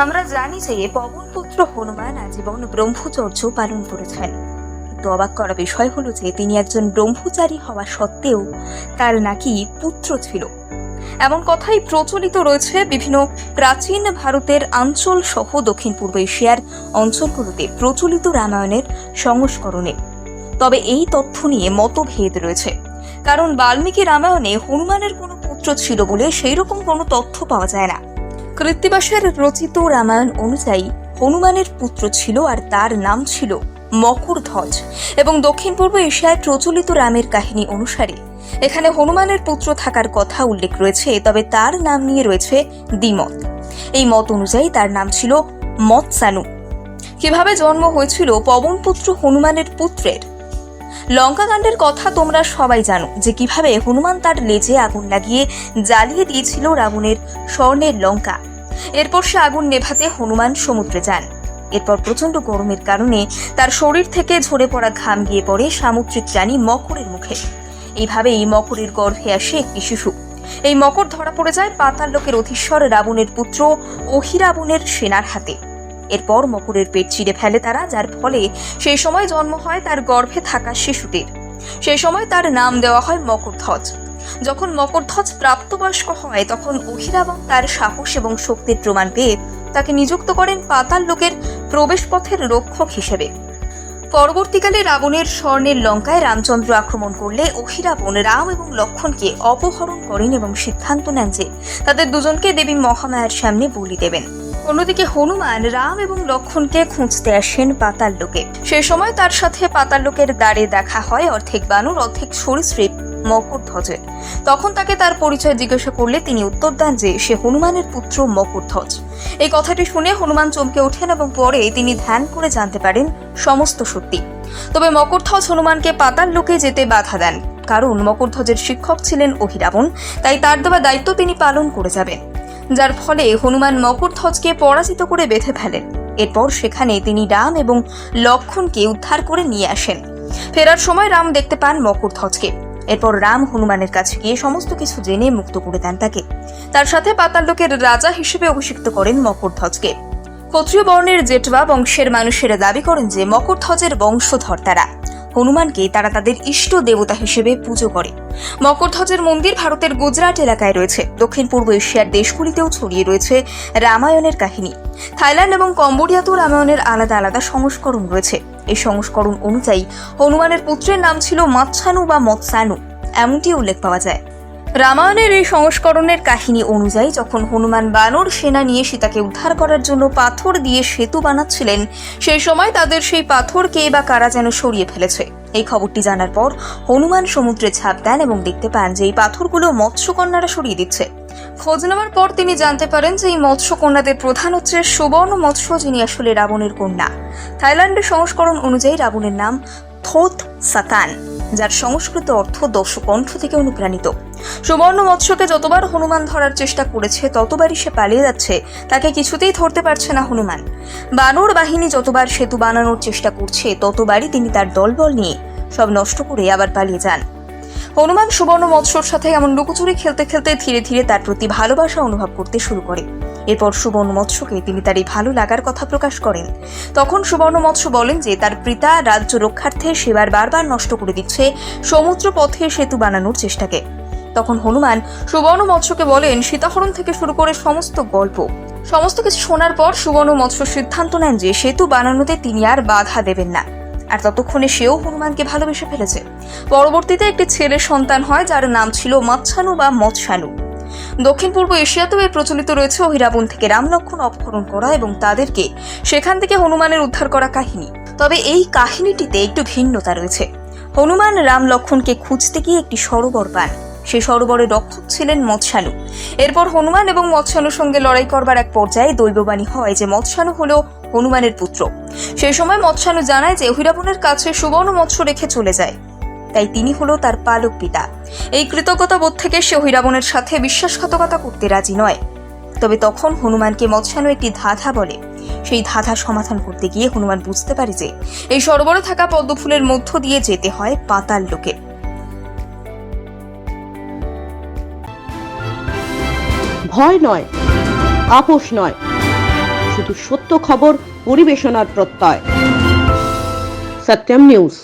আমরা জানি যে পবন পুত্র হনুমান আজীবন ব্রহ্মচর্য পালন করেছেন। কিন্তু অবাক করা বিষয় হলো যে তিনি একজন ব্রহ্মচারী হওয়া সত্ত্বেও তার নাকি পুত্র ছিল। এমন কথাই প্রচলিত রয়েছে বিভিন্ন প্রাচীন ভারতের আঞ্চল সহ দক্ষিণ পূর্ব এশিয়ার অঞ্চলগুলোতে প্রচলিত রামায়ণের সংস্করণে। তবে এই তথ্য নিয়ে মতভেদ রয়েছে। কারণ বাল্মীকি রামায়ণে হনুমানের কোনো পুত্র ছিল বলে সেই রকম কোনো তথ্য পাওয়া যায় না। কৃত্তিবাসের রচিত রামায়ণ অনুযায়ী হনুমানের পুত্র ছিল আর তার নাম ছিল মকরধ্বজ এবং দক্ষিণ পূর্ব এশিয়ায় প্রচলিত রামের কাহিনী অনুসারে এখানে হনুমানের পুত্র থাকার কথা উল্লেখ রয়েছে, তবে তার নাম নিয়ে রয়েছে দ্বিমত। এই মত অনুযায়ী তার নাম ছিল মৎসানু কীভাবে জন্ম হয়েছিল? পবনপুত্র হনুমানের পুত্রের। লঙ্কাকাণ্ডের কথা তোমরা সবাই জানো যে কীভাবে হনুমান তার লেজে আগুন লাগিয়ে জ্বালিয়ে দিয়েছিল রাবণের স্বর্ণের লঙ্কা। এরপর সে আগুন নেভাতে হনুমান সমুদ্রে যান। এরপর প্রচণ্ড গরমের কারণে তার শরীর থেকে ঝরে পড়া ঘাম গিয়ে পড়ে সামুদ্রিক প্রাণী মকরের মুখে। এইভাবেই মকরের গর্ভে আসে একটি শিশু। এই মকর ধরা পড়ে যায় পাতাল লোকের অধীশ্বর রাবণের পুত্র অহিরাবণের সেনার হাতে। এরপর মকরের পেট চিড়ে ফেলে তারা, যার ফলে সেই সময় জন্ম হয় তার গর্ভে থাকা শিশুটির। সেই সময় তার নাম দেওয়া হয় মকরধ্বজ। যখন মকরধ্বজ প্রাপ্তবয়স্ক হয়, তখন অহিরাবণ তার সাহস এবং শক্তির প্রমাণ পেয়ে তাকে নিযুক্ত করেন পাতাল লোকের প্রবেশপথের রক্ষক হিসেবে। পরবর্তীকালে রাবণের স্বর্ণের লঙ্কায় রামচন্দ্র আক্রমণ করলে অহিরাবণ রাম এবং লক্ষণকে অপহরণ করেন এবং সিদ্ধান্ত নেন যে তাদের দুজনকে দেবী মহামায়ার সামনে বলি দেবেন। অন্যদিকে হনুমান রাম এবং লক্ষণকে খুঁজতে আসেন পাতাল লোকে। সে সময় তার সাথে পাতাল লোকের দ্বারে দেখা হয় অর্ধেক বানর, অর্ধেক সরীসৃপ মকরধ্বজের। তখন তাকে তার পরিচয় জিজ্ঞাসা করলে তিনি উত্তর দেন যে সে হনুমানের পুত্র মকরধ্বজ এই কথাটি শুনে হনুমান চমকে ওঠেন এবং পরে তিনি ধ্যান করে জানতে পারেন সমস্ত সত্যি। তবে মকরধ্বজ হনুমানকে পাতাল লোকে যেতে বাধা দেন, কারণ মকরধ্বজের শিক্ষক ছিলেন অহিরাবণ, তাই তার দেওয়া দায়িত্ব তিনি পালন করে যাবেন। যার ফলে হনুমান মকরধ্বজকে পরাজিত করে বেঁধে ফেলেন। এরপর সেখানে তিনি রাম এবং লক্ষণকে উদ্ধার করে নিয়ে আসেন। ফেরার সময় রাম দেখতে পান মকরধ্বজকে এরপর রাম হনুমানের কাছে গিয়ে সমস্ত কিছু জেনে মুক্ত করে দেন তাকে। তার সাথে পাতাল লোকের রাজা হিসেবে অভিষিক্ত করেন মকরধ্বজকে ক্ষত্রিয় বর্ণের জেটবা বংশের মানুষেরা দাবি করেন যে মকরধ্বজের বংশধর তারা। হনুমানকে তারা তাদের ইষ্ট দেবতা হিসেবে পুজো করে। মকরধ্বজের মন্দির ভারতের গুজরাট এলাকায় রয়েছে। দক্ষিণ পূর্ব এশিয়ার দেশগুলিতেও ছড়িয়ে রয়েছে রামায়ণের কাহিনী। থাইল্যান্ড এবং কম্বোডিয়াতেও রামায়ণের আলাদা আলাদা সংস্করণ রয়েছে। এই সংস্করণ অনুযায়ী হনুমানের পুত্রের নাম ছিল মৎসানু বা মৎসানু। এমনটি উল্লেখ পাওয়া যায়। রামায়ণের এই সংস্করণের কাহিনী অনুযায়ী যখন হনুমান বানর সেনা নিয়ে সীতাকে উদ্ধার করার জন্য পাথর দিয়ে সেতু বানাচ্ছিলেন, সেই সময় তাদের সেই পাথর কে বা কারা যেন সরিয়ে ফেলেছে। এই খবরটি জানার পর হনুমান সমুদ্রে ঝাঁপ দেন এবং দেখতে পান যে এই পাথরগুলো মৎস্যকন্যারা সরিয়ে দিচ্ছে। খোঁজ নেওয়ার পর তিনি জানতে পারেন যে এই মৎস্যকন্যাদের প্রধান হচ্ছে সুবর্ণ মৎস্য, যিনি আসলে রাবণের কন্যা। থাইল্যান্ডের সংস্করণ অনুযায়ী রাবণের নাম থোত সাতান। যার সংস্কৃত অর্থ দশকণ্ঠ থেকে অনুপ্রাণিত। সুবর্ণ মৎস্যকে যতবার হনুমান ধরার চেষ্টা করেছে, ততবারই সে পালিয়ে যাচ্ছে। তাকে কিছুতেই ধরতে পারছে না হনুমান। বানর বাহিনী যতবার সেতু বানানোর চেষ্টা করছে, ততবারই তিনি তার দলবল নিয়ে সব নষ্ট করে আবার পালিয়ে যান। হনুমান সুবর্ণ মৎস্যর সাথে এমন লুকোচুরি খেলতে খেলতে ধীরে ধীরে তার প্রতি ভালোবাসা অনুভব করতে শুরু করে। এরপর সুবর্ণ মৎস্যকে তিনি তার এই ভালো লাগার কথা প্রকাশ করেন। তখন সুবর্ণ মৎস্য বলেন যে, তার পিতা রাজ্য রক্ষার্থে সেবার বারবার নষ্ট করে দিচ্ছে সমুদ্র পথে সেতু বানানোর চেষ্টাকে। তখন হনুমান সুবর্ণ মৎস্যকে বলেন, সীতাহরণ থেকে শুরু করে সমস্ত গল্প। সমস্ত কিছু শোনার পর সুবর্ণ মৎস্য সিদ্ধান্ত নেন যে, সেতু বানানোতে তিনি আর বাধা দেবেন না। আর ততক্ষণে সেও হনুমানকে ভালোবেসে ফেলেছে। পরবর্তীতে একটি ছেলের সন্তান হয় যার নাম ছিল মৎস্যানু বা মৎস্যানু। দক্ষিণ পূর্ব এশিয়াতেও এর প্রচলিত রয়েছে অহিরাবণ থেকে রাম লক্ষণ অপহরণ করা এবং তাদেরকে সেখান থেকে হনুমানের উদ্ধার করা কাহিনী। তবে এই কাহিনীটিতে একটু ভিন্নতা রয়েছে। হনুমান রাম লক্ষণকে খুঁজতে গিয়ে একটি সরোবর পান। সেই সরোবরে রক্ষক ছিলেন মৎস্যানু এরপর হনুমান এবং মৎস্যানুর সঙ্গে লড়াই করবার এক পর্যায়ে দৈববাণী হয় যে মৎস্যানু হল হনুমানের পুত্র। সেই সময় মৎস্যানু জানায় যে অহিরাবণের কাছে সুবর্ণ মৎস্য রেখে চলে যায়। তাই তিনি হলো তার পালক পিতা। এই কৃতজ্ঞতা বোধ থেকে সে অহিরাবণের সাথে বিশ্বাসঘাতকতা করতে রাজি নয়। তবে তখন হনুমানকে মৎস্যানু একটি ধাঁধা বলে। সেই ধাঁধা সমাধান করতে গিয়ে হনুমান বুঝতে পারে যে, এই সরোবরে থাকা পদ্মফুলের মধ্য দিয়ে যেতে হয় পাতাল লোকে। ভয় নয়, আপোষ নয়, শুধু সত্য খবর পরিবেশনার প্রত্যয়। সত্যম নিউজ।